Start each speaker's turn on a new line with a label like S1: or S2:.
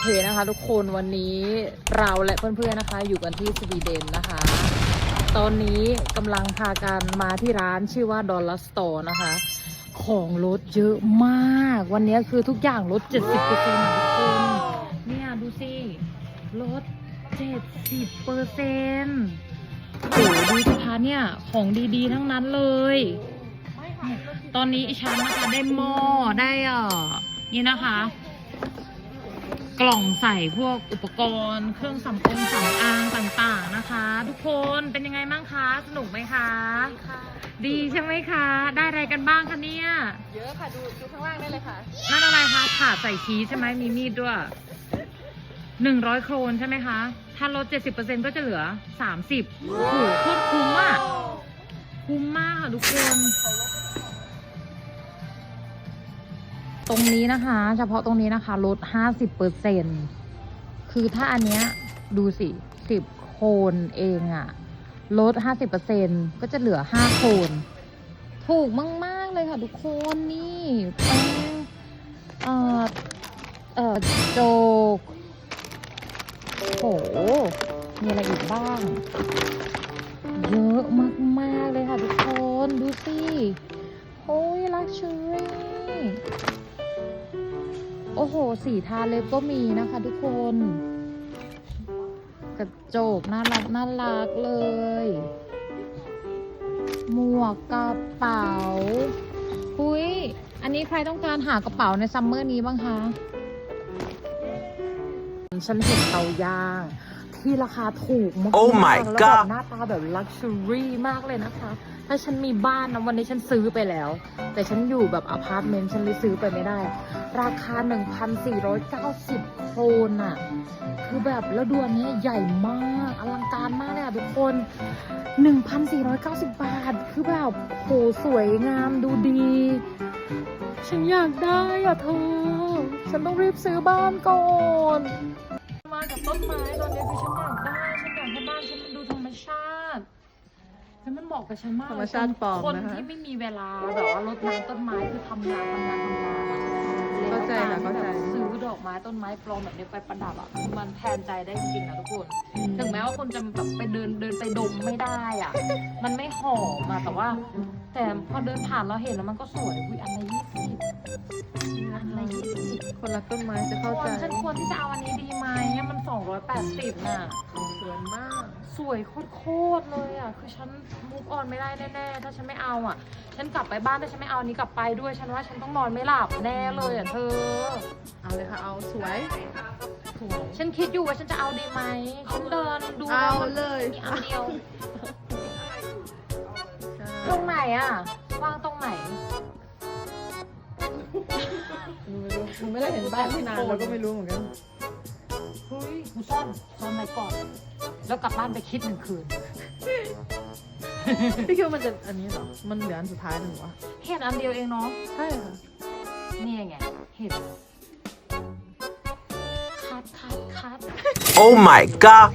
S1: เคนะคะ ทุกคนวันนี้เราและเพื่อนๆนะคะ อยู่กันที่สวีเดนนะคะ ตอนนี้กำลังพากันมาที่ร้านชื่อว่า Dollar Store นะคะ ของลดเยอะมาก วันนี้คือทุกอย่างลด 70%นะทุกคนเนี่ยดูสิลด 70เปอร์เซ็นต์โอ้โหดูสิคะเนี่ย ของดีๆทั้งนั้นเลย ตอนนี้ฉันนะคะได้หม้อได้อ่อนี่นะคะ กล่องใส่พวกอุปกรณ์ เครื่องสำอางสำอางต่างๆนะคะ ทุกคนเป็นยังไงบ้างคะสนุกไหมคะ ดีใช่ไหมคะ ได้อะไรกันบ้างคะเนี่ย
S2: เยอะค่ะดูดูข้างล่างได้เลยค่ะ
S1: นั่นอะไรคะถาดใส่ชีสใช่ไหมมีมีดด้วยหนึ่งร้อยโครนใช่ไหมคะ ถ้าลดเจ็ดสิบเปอร์เซ็นก็จะเหลือสามสิบโอ้โหโคตรคุ้มอะคุ้มมากค่ะทุกคน ตรงนี้นะคะ เฉพาะตรงนี้นะคะ ลดห้าสิบเปอร์เซ็นคือถ้าอันเนี้ยดูสิสิบโคนเองอะลดห้าสิบเปอร์เซ็นก็จะเหลือห้าโคน ถูกมาก ๆ เลยค่ะทุกคนนี่แป้งเออเออโจกโหมีอะไรอีกบ้าง เยอะมาก ๆ เลยค่ะทุกคน ดูสิโอ้ยลักชัวรี่ โอ้โห สีทาเล็บก็มีนะคะทุกคน กระจกน่ารักน่ารักเลย หมวกกระเป๋าหุยอันนี้ใครต้องการหากระเป๋าในซัมเมอร์นี้บ้างคะ ฉันเห็นเตาย่าง ที่ราคาถูกมาก
S3: Oh my
S1: แล้วแบบ
S3: God
S1: หน้าตาแบบลักชัวรี่มากเลยนะคะ ถ้าฉันมีบ้านนะวันนี้ฉันซื้อไปแล้ว แต่ฉันอยู่แบบอพาร์ตเมนต์ฉันเลยซื้อไปไม่ได้ ราคา 1,490โครนอะคือแบบแล้วดูอันเนี้ยใหญ่มากอลังการมากเลยอะทุกคน 1,490 บาท คือแบบโหสวยงามดูดี ฉันอยากได้อะเธอ ฉันต้องรีบซื้อบ้านก่อน มากับต้นไม้ตอนนี้คือฉันอยาก แล้วมันเหมาะกับฉันมาก
S2: ธรรมชาติปลอม
S1: คน
S2: นะคะ
S1: ที่ไม่มีเวลาแบบว่ารดน้ำต้นไม้คือทำงานทำงานทำงานอะ
S2: เข้าใจค่ะ
S1: แล้ว
S2: เข้าใจ
S1: แบบซื้อดอกไม้ต้นไม้ปลอมแบบนี้ไปประดับอะมันแทนใจได้จริงๆนะทุกคน ถึงแม้ว่าคนจะแบบไปเดินเดินไปดมไม่ได้อะ มันไม่หอมอะแต่ว่า แต่พอเดินผ่านเราเห็นแล้วมันก็สวยอุ้ยอันละยี่สิบอันละยี่สิบ
S2: คนรักต้นไม้จะเข้า
S1: คว
S2: ใจ
S1: รฉันควรที่จะเอาอันนี้ดีไหมอะมันสองร้อยแปดสิบน่ะ
S2: สวยมาก
S1: สวยโคตรๆเลยอะ คือฉันมุกออนไม่ได้แน่ๆ ถ้าฉันไม่เอาอะ ฉันกลับไปบ้านถ้าฉันไม่เอาอันนี้กลับไปด้วย ฉันว่าฉันต้องนอนไม่หลับแน่เลยอะเธอ
S2: เอาเลยค่ะ เอาสวย
S1: ฉันคิดอยู่ว่าฉันจะเอาดีไหมฉันเดินดู
S2: เอา
S1: แล้วมัน
S2: เลย
S1: มีอันเดียว
S2: ใช่
S1: ตรงไหนอะ วางตรงไหน
S2: ไม่รู้มันไม่ได้เห็นบ้านที่นานเราก็ไม่รู้เหมือนกัน
S1: เฮ้ยกูซ่อนซ่อนไว้ก่อน แล้วกลับบ้านไปคิดหนึ่งคืน
S2: พี่คิดว่ามันจะอันนี้เหรอ มันเหลืออันสุดท้ายหนึ่งวะ
S1: เห็นอันเดียวเองเนาะ
S2: ใช่ค่ะ
S3: Oh my god